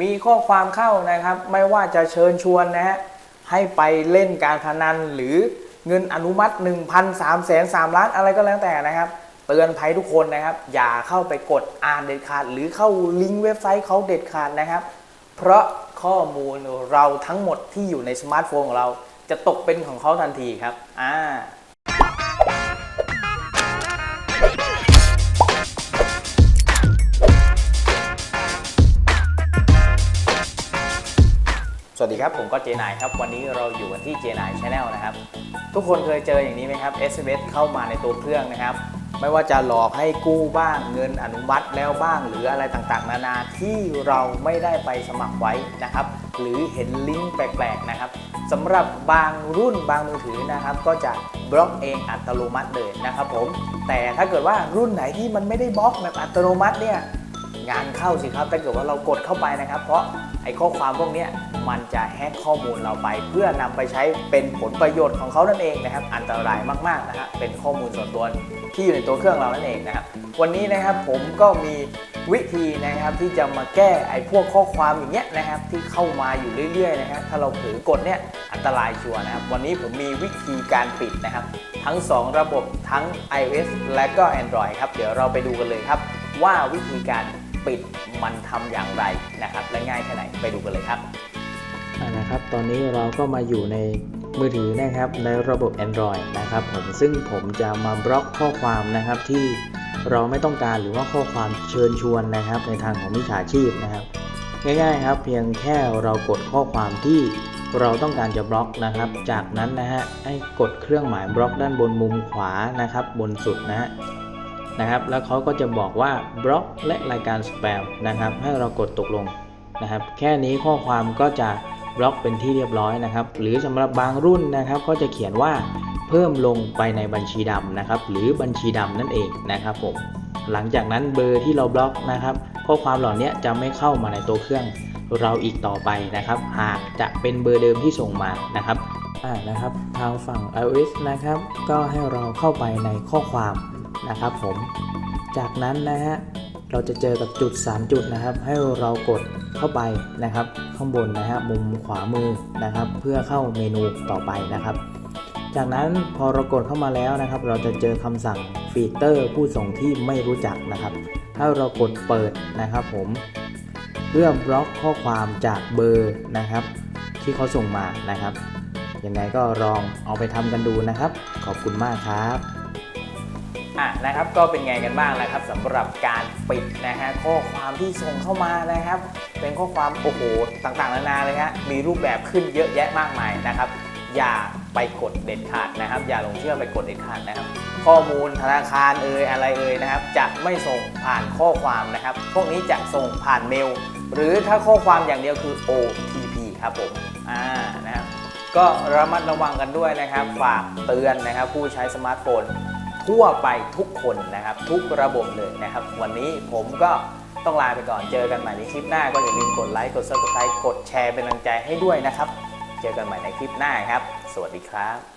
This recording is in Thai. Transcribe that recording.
มีข้อความเข้านะครับ ไม่ว่าจะเชิญชวนนะฮะให้ไปเล่นการพนันหรือเงินอนุมัติ1 0 0 0 3ล้านอะไรก็แล้วแต่นะครับ เตือนภัยทุกคนนะครับ อย่าเข้าไปกดอ่านเด็ดขาด หรือเข้าลิงก์เว็บไซต์เขาเด็ดขาดนะครับ เพราะข้อมูลเราทั้งหมดที่อยู่ในสมาร์ทโฟนของเราจะตกเป็นของเขาทันทีครับ อ่า สวัสดีครับ ผมก็เจนายครับ วันนี้เราอยู่กันที่เจนายชาแนลนะครับ ทุกคนเคยเจออย่างนี้ไหมครับ SMS เข้ามาในตัวเครื่องนะครับ ไม่ว่าจะหลอกให้กู้บ้างเงินอนุมัติแล้วบ้างหรืออะไรต่างๆ นานาที่เราไม่ได้ไปสมัครไว้นะครับ หรือเห็นลิงก์แปลกๆนะครับสำหรับบางรุ่นบางมือถือนะครับ ก็จะบล็อกเองอัตโนมัติเลยนะครับผมแต่ถ้าเกิดว่ารุ่นไหนที่มันไม่ได้บล็อกแบบอัตโนมัติเนี่ยงานเข้าสิครับถ้าเกิดว่าเรากดเข้าไปนะครับ เพราะ ไอ้ข้อความพวกนี้มันจะแฮกข้อมูลเราไป เพื่อนำไปใช้เป็นผลประโยชน์ของเขานั่นเองนะครับ อันตรายมากๆนะฮะเป็นข้อมูลส่วนตัวที่อยู่ในตัวเครื่องเรานั่นเองนะครับ วันนี้นะครับผมก็มีวิธีนะครับที่จะมาแก้ไอ้พวกข้อความอย่างเงี้ยนะครับที่เข้ามาอยู่เรื่อยๆนะครับถ้าเราเผลอกดเนี่ยอันตรายชัวร์นะครับ วันนี้ผมมีวิธีการปิดนะครับ ทั้ง 2 ระบบทั้ง iOS และก็ Android ครับเดี๋ยวเราไปดูกันเลยครับ ว่าวิธีการ ปิดมันทำอย่างไรนะครับ และง่ายแค่ไหนไปดูกันเลยครับนะครับ ตอนนี้เราก็มาอยู่ในมือถือนะครับในระบบ Android นะครับผมซึ่งผมจะมาบล็อกข้อความนะครับที่เราไม่ต้องการหรือว่าข้อความเชิญชวนนะครับ ในทางของมิจฉาชีพนะครับ ง่ายๆครับเพียงแค่เรากดข้อความที่เราต้องการจะบล็อกนะครับ จากนั้นนะฮะให้กดเครื่องหมายบล็อกด้านบนมุมขวานะครับ บนสุดนะฮะ นะครับ แล้วเขาก็จะบอกว่าบล็อกและรายการสแปมนะครับ ให้เรากดตกลงนะครับ แค่นี้ข้อความก็จะบล็อกเป็นที่เรียบร้อยนะครับ หรือสำหรับบางรุ่นนะครับ ก็จะเขียนว่าเพิ่มลงไปในบัญชีดำนะครับ หรือบัญชีดำนั่นเองนะครับผมหลังจากนั้นเบอร์ที่เราบล็อกนะครับ ข้อความเหล่านี้จะไม่เข้ามาในตัวเครื่องเราอีกต่อไปนะครับ หากจะเป็นเบอร์เดิมที่ส่งมานะครับอ่านะครับ ทางฝั่ง iOS นะครับ ก็ให้เราเข้าไปในข้อความ นะครับผม จากนั้นนะฮะเราจะเจอกับจุด 3 จุดนะครับ ให้เรากดเข้าไปนะครับ ข้างบนนะฮะมุมขวามือนะครับ เพื่อเข้าเมนูต่อไปนะครับ จากนั้นพอเรากดเข้ามาแล้วนะครับ เราจะเจอคำสั่งฟีเตอร์ผู้ส่งที่ไม่รู้จักนะครับถ้าเรากดเปิดนะครับ ผม เพื่อบล็อกข้อความจากเบอร์นะครับ ที่เขาส่งมานะครับยังไงก็ลองเอาไปทำกันดูนะครับ ขอบคุณมากครับ อะนะครับก็เป็นไงกันบ้างนะครับสำหรับการปิดนะฮะข้อความที่ส่งเข้ามานะครับ เป็นข้อความโอ้โหต่างๆนานาเลยฮะมีรูปแบบขึ้นเยอะแยะมากมายนะครับ อย่าไปกดเด็ดขาดนะครับ อย่าหลงเชื่อไปกดเด็ดขาดนะครับ ข้อมูลธนาคารเอ่ยอะไรเอ่ยนะครับ จะไม่ส่งผ่านข้อความนะครับ พวกนี้จะส่งผ่านเมล หรือถ้าข้อความอย่างเดียวคือ OTP ครับผมอ่านะครับก็ระมัดระวังกันด้วยนะครับ ฝากเตือนนะครับ ผู้ใช้สมาร์ทโฟน ทั่วไปทุกคนนะครับ ทุกระบบเลยนะครับ วันนี้ผมก็ต้องลาไปก่อนเจอกันใหม่ในคลิปหน้า ก็อย่าลืมกดไลค์กด subscribe กดแชร์เป็นกำลังใจให้ด้วยนะครับ เจอกันใหม่ในคลิปหน้าครับ สวัสดีครับ